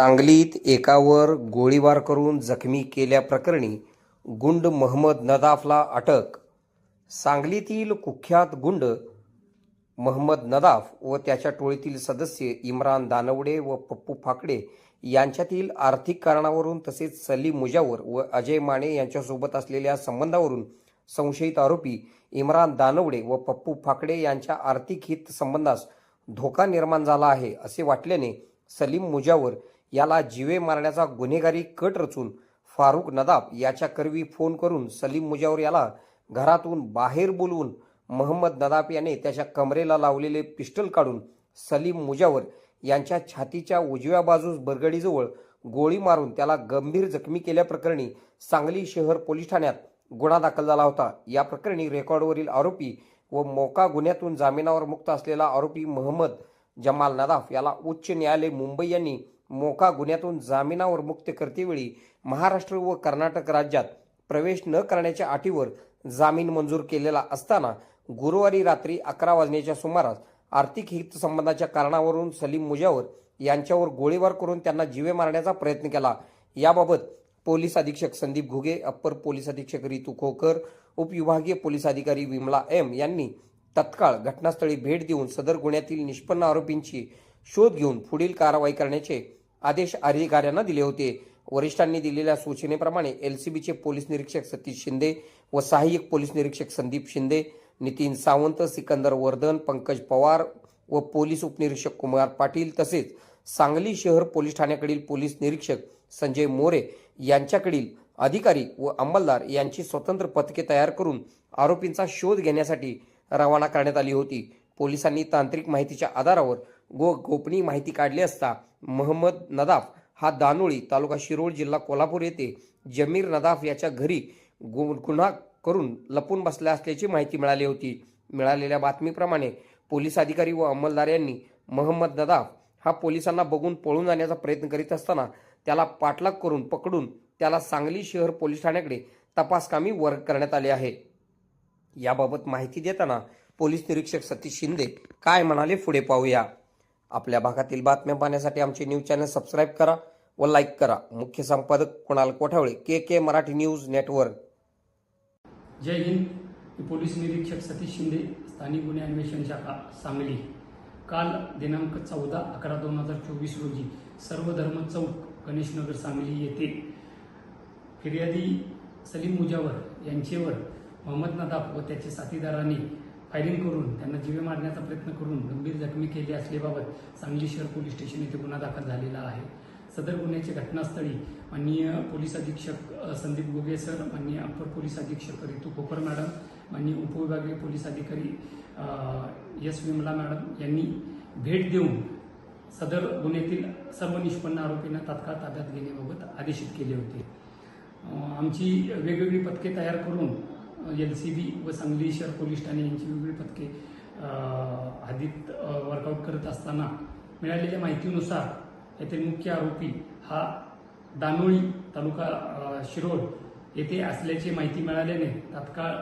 सांगलीत एकावर गोळीबार करून जखमी केल्याप्रकरणी गुंड महम्मद नदाफला अटक. सांगलीतील कुख्यात गुंड महम्मद नदाफ व त्याच्या टोळीतील सदस्य इम्रान दानवडे व पप्पू फाकडे यांच्यातील आर्थिक कारणावरून तसेच सलीम मुजावर व अजय माने यांच्यासोबत असलेल्या संबंधावरून संशयित आरोपी इम्रान दानवडे व पप्पू फाकडे यांच्या आर्थिक हित संबंधास धोका निर्माण झाला आहे असे वाटल्याने सलीम मुजावर याला जीवे मारण्याचा गुन्हेगारी कट रचून फारुख नदाब याच्या करवी फोन करून सलीम मुजावर याला घरातून बाहेर बोलवून महम्मद नदाब याने त्याच्या कमरेला लावलेले पिस्टल काढून सलीम मुजावर यांच्या छातीच्या उजव्या बाजूस बरगडीजवळ गोळी मारून त्याला गंभीर जखमी केल्याप्रकरणी सांगली शहर पोलीस ठाण्यात गुन्हा दाखल झाला होता. या प्रकरणी रेकॉर्डवरील आरोपी व मोका गुन्ह्यातून जामिनावर मुक्त असलेला आरोपी महम्मद जमाल नदाफ याला उच्च न्यायालय मुंबई यांनी मोका गुन्ह्यातून जामिनावर मुक्त करतेवेळी महाराष्ट्र व कर्नाटक राज्यात प्रवेश न करण्याच्या अटीवर जामीन मंजूर केलेला असताना गुरुवारी रात्री अकरा वाजण्याच्या सुमारास आर्थिक हितसंबंधाच्या कारणावरून सलीम मुजावर यांच्यावर गोळीबार करून त्यांना जीवे मारण्याचा प्रयत्न केला. याबाबत पोलीस अधीक्षक संदीप घुगे अप्पर पोलीस अधीक्षक रितू खोकर उपविभागीय पोलीस अधिकारी विमला एम यांनी तत्काळ घटनास्थळी भेट देऊन सदर गुन्ह्यातील निष्पन्न आरोपींची शोध घेऊन पुढील कारवाई करण्याचे आदेश अधिकाऱ्यांना दिले होते. वरिष्ठांनी दिलेल्या सूचनेप्रमाणे एलसीबीचे पोलीस निरीक्षक सतीश शिंदे व सहाय्यक पोलीस निरीक्षक संदीप शिंदे नितीन सावंत सिकंदर वर्धन पंकज पवार व पोलीस उपनिरीक्षक कुमार पाटील तसेच सांगली शहर पोलीस ठाण्याकडील पोलीस निरीक्षक संजय मोरे यांच्याकडील अधिकारी व अंमलदार यांची स्वतंत्र पथके तयार करून आरोपींचा शोध घेण्यासाठी रवाना करण्यात आली होती. पोलिसांनी तांत्रिक माहितीच्या आधारावर गो गोपनीय माहिती काढली असता महम्मद नदाफ हा दानोळी तालुका शिरोळ जिल्हा कोल्हापूर येथे जमीर नदाफ याच्या घरी गु गुन्हा करून लपून बसला असल्याची माहिती मिळाली होती. मिळालेल्या बातमीप्रमाणे पोलीस अधिकारी व अंमलदार यांनी महम्मद नदाफ हा पोलिसांना बघून पळून जाण्याचा प्रयत्न करीत असताना त्याला पाठलाग करून पकडून त्याला सांगली शहर पोलीस ठाण्याकडे तपासकामी वर्ग करण्यात आले आहे. याबाबत माहिती देताना पोलीस निरीक्षक सतीश शिंदे काय म्हणाले पुढे पाहूया. आपल्या भागातील बातम्या पाहण्यासाठी आमचे न्यूज चॅनल सबस्क्राईब करा व लाईक करा. मुख्य संपादक Kunal Kothavale K K Marathi news network. जय हिंद. पोलीस निरीक्षक सतीश शिंदे स्थानिक गुन्हे अन्वेषण शाखा सांगली. काल दिनांक चौदा अकरा दोन हजार चोवीस रोजी सर्वधर्म चौक गणेशनगर सांगली येथे फिर्यादी सलीम मुजावर यांचेवर मोहम्मद नदाफ व त्याच्या साथीदारांनी फायरिंग करून त्यांना जीवे मारण्याचा प्रयत्न करून गंभीर जखमी केली असल्याबाबत सांगली शहर पोलीस स्टेशन येथे गुन्हा दाखल झालेला आहे. सदर गुन्ह्याची घटनास्थळी माननीय पोलीस अधीक्षक संदीप गोगे सर माननीय अप्पर पोलीस अधीक्षक रितू खोपर मॅडम माननीय उपविभागीय पोलीस अधिकारी एस विमला मॅडम यांनी भेट देऊन सदर गुन्ह्यातील सर्व निष्पन्न आरोपींना तात्काळ ताब्यात घेण्याबाबत आदेशित केले होते. आमची वेगवेगळी पथके तयार करून एल सी बी व सांगली शहर पोलीस ठाणे यांची वेगवेगळी पथके अ, हद्दीत वर्कआउट करत असताना मिळालेल्या माहितीनुसार येथील मुख्य आरोपी हा दानोळी तालुका शिरोड शिरोळ येथे असल्याची माहिती मिळाल्याने तात्काळ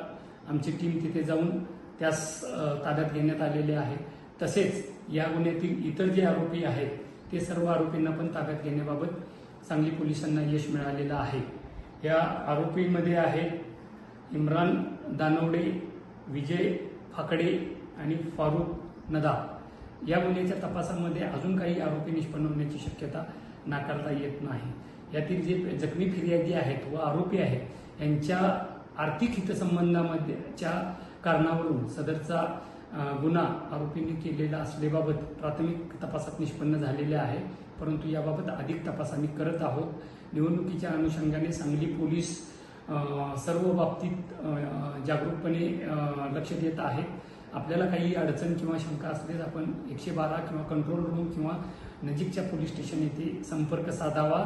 आमची टीम तिथे जाऊन त्यास ताब्यात घेण्यात आलेले आहे. तसेच या गुन्ह्यातील इतर जे आरोपी आहेत ते सर्व आरोपींना पण ताब्यात घेण्याबाबत सांगली पोलिसांना यश मिळालेलं आहे. या आरोपींमध्ये आहेत इम्रान दानवडे विजय फाकडे आणि फारुख नदा या गुन्ह्याच्या तपासामध्ये अजून काही आरोपी निष्पन्न होण्याची शक्यता नाकारता येत नाही. यातील जे जखमी फिर्यादी आहेत व आरोपी आहेत यांच्या आर्थिक हितसंबंधामध्येच्या कारणावरून सदरचा गुन्हा आरोपींनी केलेला असल्याबाबत प्राथमिक तपासात निष्पन्न झालेले आहे. परंतु याबाबत अधिक तपास आम्ही करत आहोत. निवडणुकीच्या अनुषंगाने सांगली पोलीस सर्व बाबतीत जागरूकपणे लक्ष देत आहे. आपल्याला काही अडचण किंवा शंका असल्यास आपण एकशे बारा किंवा कंट्रोल रूम किंवा नजीकच्या पोलीस स्टेशन येथे संपर्क साधावा.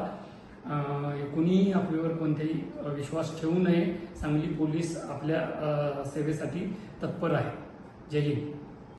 कुणीही आपल्यावर कोणताही विश्वास ठेवू नये. सांगली पोलीस आपल्या सेवेसाठी तत्पर आहे. जय हिंद.